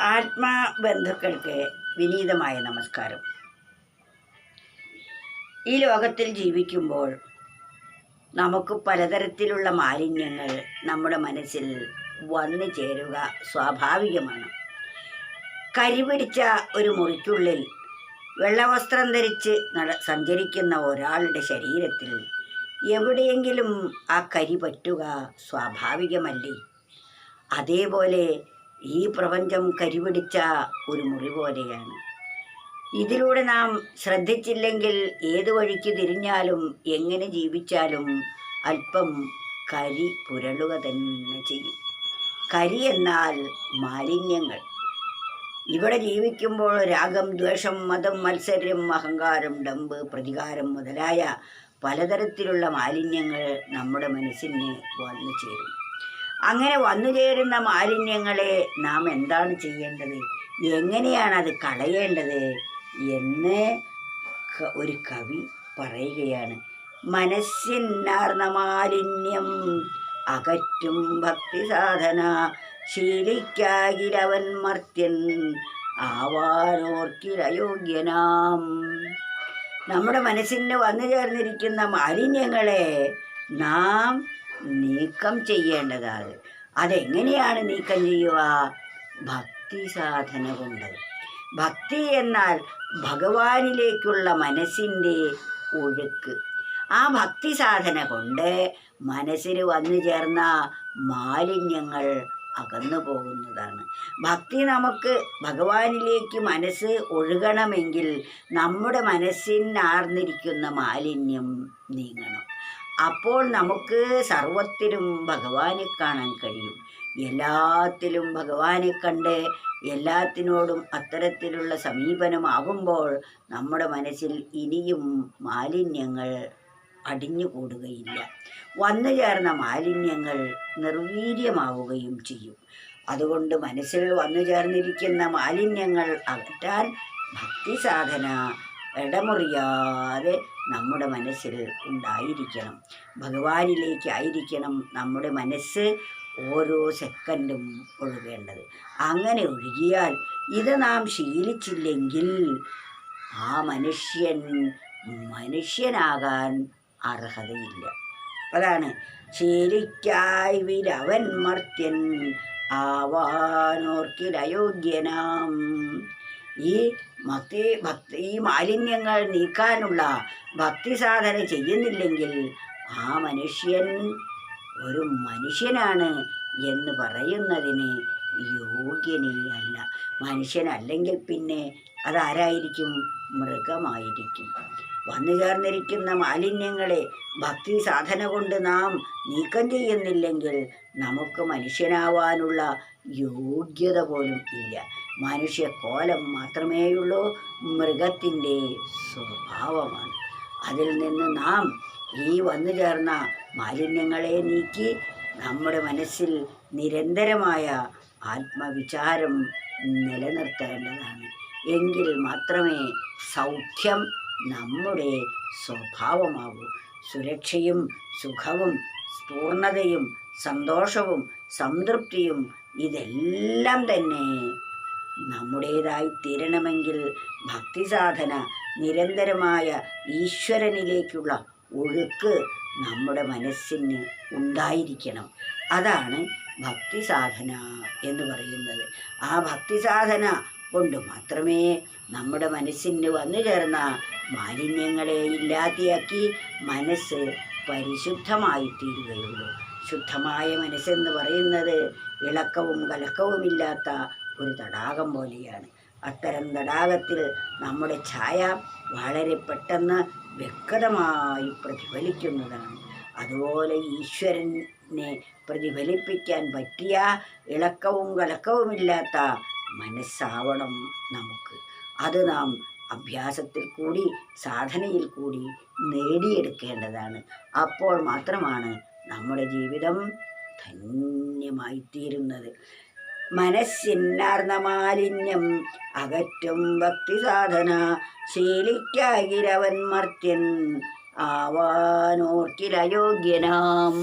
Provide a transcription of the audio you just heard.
ആത്മാബന്ധുക്കൾക്ക് വിനീതമായ നമസ്കാരം. ഈ ലോകത്തിൽ ജീവിക്കുമ്പോൾ നമുക്ക് പലതരത്തിലുള്ള മാലിന്യങ്ങൾ നമ്മുടെ മനസ്സിൽ വന്നു ചേരുക സ്വാഭാവികമാണ്. കരിപിടിച്ച ഒരു മുറിക്കുള്ളിൽ വെള്ളവസ്ത്രം ധരിച്ച് നട സഞ്ചരിക്കുന്ന ഒരാളുടെ ശരീരത്തിൽ എവിടെയെങ്കിലും ആ കരി പറ്റുക സ്വാഭാവികമല്ലേ? അതേപോലെ ഈ പ്രപഞ്ചം കരിപിടിച്ച ഒരു മുറി പോലെയാണ് ഇതിലൂടെ നാം ശ്രദ്ധിച്ചില്ലെങ്കിൽ ഏതു വഴിക്ക് തിരിഞ്ഞാലും എങ്ങനെ ജീവിച്ചാലും അല്പം കരി പുരളുക തന്നെ ചെയ്യും. കരി എന്നാൽ മാലിന്യങ്ങൾ. ഇവിടെ ജീവിക്കുമ്പോൾ രാഗം ദ്വേഷം മതം മത്സര്യം അഹങ്കാരം ഡമ്പ് പ്രതികാരം മുതലായ പലതരത്തിലുള്ള മാലിന്യങ്ങൾ നമ്മുടെ മനസ്സിന് വന്നു ചേരും. അങ്ങനെ വന്നു ചേരുന്ന മാലിന്യങ്ങളെ നാം എന്താണ് ചെയ്യേണ്ടത്? എങ്ങനെയാണ് അത് കളയേണ്ടത്? എന്ന് ഒരു കവി പറയുകയാണ്. മനസ്സിനാർന്ന മാലിന്യം അകറ്റും ഭക്തി സാധന ശീലിക്കാകിലവൻ മർത്യൻ ആവാനോർക്കിരയോഗ്യനാം. നമ്മുടെ മനസ്സിന് വന്നു ചേർന്നിരിക്കുന്ന മാലിന്യങ്ങളെ നാം നീക്കം ചെയ്യേണ്ടതാണ് അതെങ്ങനെയാണ് നീക്കം ചെയ്യുക? ഭക്തി സാധന കൊണ്ട്. ഭക്തി എന്നാൽ ഭഗവാനിലേക്കുള്ള മനസ്സിന്റെ ഒഴുക്ക്. ആ ഭക്തി സാധന കൊണ്ട് മനസ്സിൽ വന്നു ചേർന്ന മാലിന്യങ്ങൾ അകന്നു പോകുന്നതാണ്. ഭക്തി നമുക്ക് ഭഗവാനിലേക്ക് മനസ്സ് ഒഴുകണമെങ്കിൽ നമ്മുടെ മനസ്സിനാർന്നിരിക്കുന്ന മാലിന്യം നീങ്ങണം. അപ്പോൾ നമുക്ക് സർവത്തിലും ഭഗവാനെ കാണാൻ കഴിയും. എല്ലാത്തിലും ഭഗവാനെ കണ്ട് എല്ലാത്തിനോടും അത്തരത്തിലുള്ള സമീപനമാകുമ്പോൾ നമ്മുടെ മനസ്സിൽ ഇനിയും മാലിന്യങ്ങൾ അടിഞ്ഞുകൂടുകയില്ല വന്നു ചേർന്ന മാലിന്യങ്ങൾ നിർവീര്യമാവുകയും ചെയ്യും. അതുകൊണ്ട് മനസ്സിൽ വന്നു ചേർന്നിരിക്കുന്ന മാലിന്യങ്ങൾ അകറ്റാൻ ഭക്തി സാധന ഇടമുറിയാതെ നമ്മുടെ മനസ്സിൽ ഉണ്ടായിരിക്കണം. ഭഗവാനിലേക്ക് ആയിരിക്കണം നമ്മുടെ മനസ്സ് ഓരോ സെക്കൻഡും ഒഴുകേണ്ടത്. അങ്ങനെ ഒഴുകിയാൽ ഇത് നാം ശീലിച്ചില്ലെങ്കിൽ ആ മനുഷ്യൻ മനുഷ്യനാകാൻ അർഹതയില്ല. അതാണ് വിരവൻ മർത്യൻ ആവാനോർക്കിലയോഗ്യനാം. ഈ ഭക്തി ഭക്തി ഈ മാലിന്യങ്ങൾ നീക്കാനുള്ള ഭക്തി സാധന ചെയ്യുന്നില്ലെങ്കിൽ ആ മനുഷ്യൻ ഒരു മനുഷ്യനാണ് എന്ന് പറയുന്നതിന് യോഗ്യനേ അല്ല. മനുഷ്യനല്ലെങ്കിൽ പിന്നെ അതാരായിരിക്കും? മൃഗമായിരിക്കും. വന്നു ചേർന്നിരിക്കുന്ന മാലിന്യങ്ങളെ ഭക്തി സാധന കൊണ്ട് നാം നീക്കം ചെയ്യുന്നില്ലെങ്കിൽ നമുക്ക് മനുഷ്യനാവാനുള്ള യോഗ്യത പോലും ഇല്ല. മനുഷ്യ കോലം മാത്രമേയുള്ളൂ മൃഗത്തിന്റെ സ്വഭാവമാണ്. അതിൽ നിന്ന് നാം ഈ വന്നു ചേർന്ന മാലിന്യങ്ങളെ നീക്കി നമ്മുടെ മനസ്സിൽ നിരന്തരമായ ആത്മവിചാരം നിലനിർത്തേണ്ടതാണ്. എങ്കിൽ മാത്രമേ സൗഖ്യം നമ്മുടെ സ്വഭാവമാകൂ സുരക്ഷയും സുഖവും പൂർണതയും സന്തോഷവും സംതൃപ്തിയും ഇതെല്ലാം തന്നെ നമ്മുടേതായി തീരണമെങ്കിൽ ഭക്തി സാധന നിരന്തരമായ ഈശ്വരനിലേക്കുള്ള ഒഴുക്ക് നമ്മുടെ മനസ്സിന് ഉണ്ടായിരിക്കണം. അതാണ് ഭക്തി സാധന എന്ന് പറയുന്നത്. ആ ഭക്തി സാധന കൊണ്ട് മാത്രമേ നമ്മുടെ മനസ്സിന് വന്നു ചേർന്ന മാലിന്യങ്ങളെ ഇല്ലാതെയാക്കി മനസ്സ് പരിശുദ്ധമായി തീരുകയുള്ളൂ ശുദ്ധമായ മനസ്സെന്ന് പറയുന്നത് ഇളക്കവും കലക്കവുമില്ലാത്ത ഒരു തടാകം പോലെയാണ്. അത്തരം തടാകത്തിൽ നമ്മുടെ ഛായ വളരെ പെട്ടെന്ന് വ്യക്തമായി പ്രതിഫലിക്കുന്നതാണ്. അതുപോലെ ഈശ്വരനെ പ്രതിഫലിപ്പിക്കാൻ പറ്റിയ ഇളക്കവും കലക്കവുമില്ലാത്ത മനസ്സാവണം നമുക്ക്. അത് നാം അഭ്യാസത്തിൽ കൂടി സാധനയിൽ കൂടി നേടിയെടുക്കേണ്ടതാണ്. അപ്പോൾ മാത്രമാണ് നമ്മുടെ ജീവിതം ധന്യമായി തീരുന്നത് മനസ്സിന്നാർന്ന മാലിന്യം അകറ്റും ഭക്തി സാധന ശീലിക്കാകിരവൻ മർത്യൻ ആവാനോർക്കിലയോഗ്യനാം.